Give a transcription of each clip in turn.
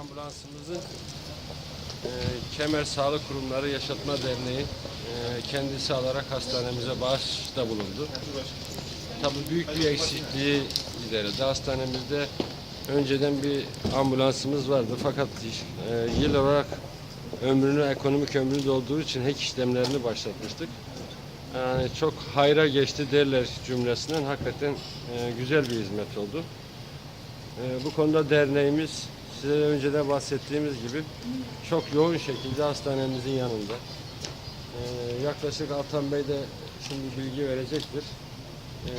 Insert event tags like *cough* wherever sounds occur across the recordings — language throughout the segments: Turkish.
ambulansımızın e, Kemer Sağlık Kurumları Yaşatma Derneği e, kendisi alarak hastanemize bağışta bulundu. Tabii büyük bir eksikliği giderildi. Hastanemizde önceden bir ambulansımız vardı fakat e, yıl olarak ömrünü, ekonomik ömrünü dolduğu için hek işlemlerini başlatmıştık. Yani çok hayra geçti derler cümlesinden hakikaten e, güzel bir hizmet oldu. E, bu konuda derneğimiz size önceden bahsettiğimiz gibi çok yoğun şekilde hastanemizin yanında. E, yaklaşık Altan Bey de şimdi bilgi verecektir. E,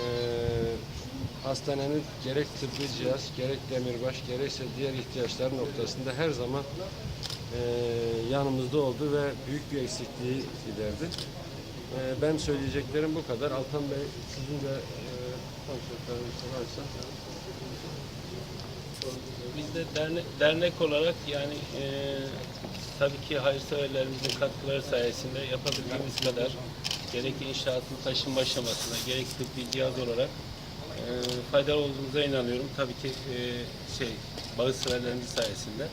hastanenin gerek tıbbi cihaz, gerek demirbaş, gerekse diğer ihtiyaçlar noktasında her zaman e, yanımızda oldu ve büyük bir eksikliği giderdi. E, ben söyleyeceklerim bu kadar. Altan Bey sizin de e. Biz de dernek, dernek olarak yani e, tabii ki hayırseverlerimizin katkıları sayesinde yapabildiğimiz kadar gerek inşaatın taşınma aşamasında gerek tıbbi cihaz olarak e, faydalı olduğumuza inanıyorum. Tabii ki e, şey bağışseverlerimiz sayesinde.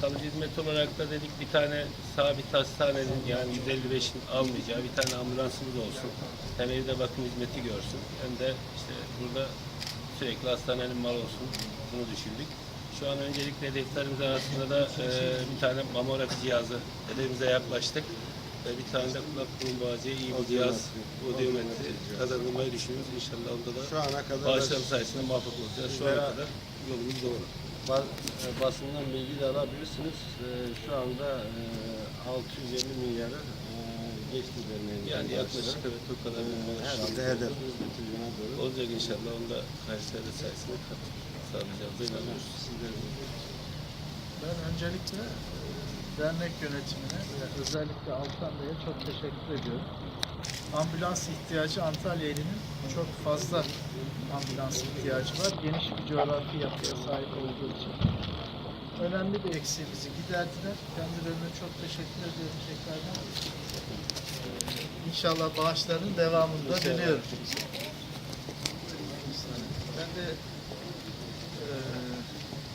Kalıcı hizmet olarak da dedik bir tane sabit hastanenin yani 155'in almayacağı bir tane ambulansımız olsun. Hem evde bakım hizmeti görsün hem de işte burada sürekli hastanenin mal olsun. Bunu düşündük. Şu an öncelikle hedeflerimiz arasında da e, bir tane mamografi cihazı hedefimize yaklaştık. Ve bir tane de kulak burun boğazıya iyi bir cihaz, audiometri kazanılmayı düşünüyoruz. İnşallah onda da Şu ana kadar bağışlar sayesinde muvaffak olacağız. Şu ana kadar yolumuz doğru. Ba- e, basından bilgi de alabilirsiniz. E, Şu anda e, 650 milyarı e, geçti derneğin. Yani yaklaşık evet o kadar bir maaş Herhalde hedef. olacak inşallah. Onda hayırseverler sayesinde katkı sağlayacağımıza inanıyoruz. Ben öncelikle dernek yönetimine özellikle Altan Bey'e çok teşekkür ediyorum. Ambulans ihtiyacı Antalya ilinin çok fazla ambulans ihtiyacı var. Geniş bir coğrafi yapıya sahip olduğu için. Önemli bir eksiğimizi giderdiler. Kendilerine çok teşekkür ediyorum tekrardan. İnşallah bağışların devamında diliyorum. Ben de e,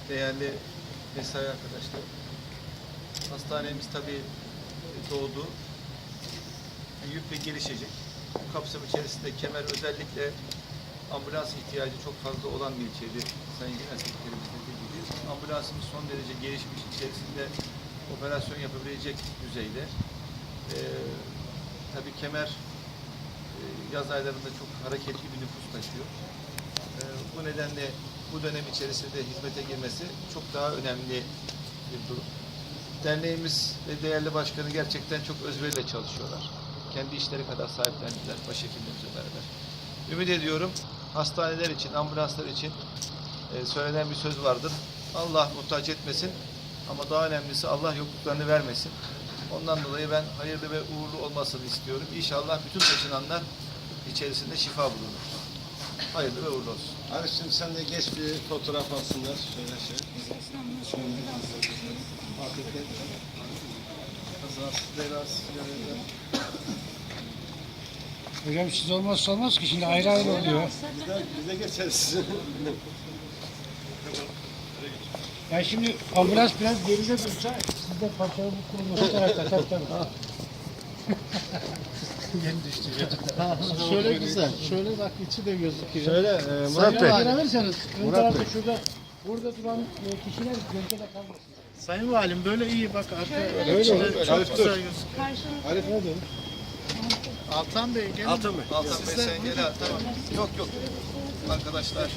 değerli mesai arkadaşlar. Hastanemiz tabii doğdu. Büyük ve gelişecek. Bu kapsam içerisinde kemer özellikle ambulans ihtiyacı çok fazla olan bir ilçeydi. Sayın Genel Sekreterimizin dediği. Ambulansımız son derece gelişmiş içerisinde operasyon yapabilecek düzeyde. Ee, tabii kemer e, yaz aylarında çok hareketli bir nüfus taşıyor. Ee, bu nedenle bu dönem içerisinde hizmete girmesi çok daha önemli bir durum. Derneğimiz ve değerli başkanı gerçekten çok özveriyle çalışıyorlar. Kendi işleri kadar sahiplendiler başhekimlerimizle beraber. Ümit ediyorum hastaneler için, ambulanslar için e, söylenen bir söz vardır. Allah muhtaç etmesin ama daha önemlisi Allah yokluklarını vermesin. Ondan dolayı ben hayırlı ve uğurlu olmasını istiyorum. İnşallah bütün taşınanlar içerisinde şifa bulunur. Hayırlı ve uğurlu olsun. Arif'cim sen de geç bir fotoğraf alsınlar. Şöyle şey. Kazasız belasız görevler. Hocam siz olmazsa olmaz ki şimdi ayrı ayrı oluyor. Biz de, biz de geçeriz. Ya şimdi ambulans biraz geride dursa siz de parçalı bu kurulması tarafta tabii tabii. *laughs* Yeni düştü çocuklar. Şöyle güzel. Şöyle bak içi de gözüküyor. Şöyle e, Murat Sayın Bey. Verirseniz ön Murat tarafta Bey. şurada burada duran e, kişiler gölgede kalmasın. Sayın Valim böyle iyi bak arka Öyle çok Arif, güzel dur. gözüküyor. Arif ne diyor? Altan Bey gelin. Altan Bey. Altan Bey sen gel tamam. Yok yok. Arkadaşlar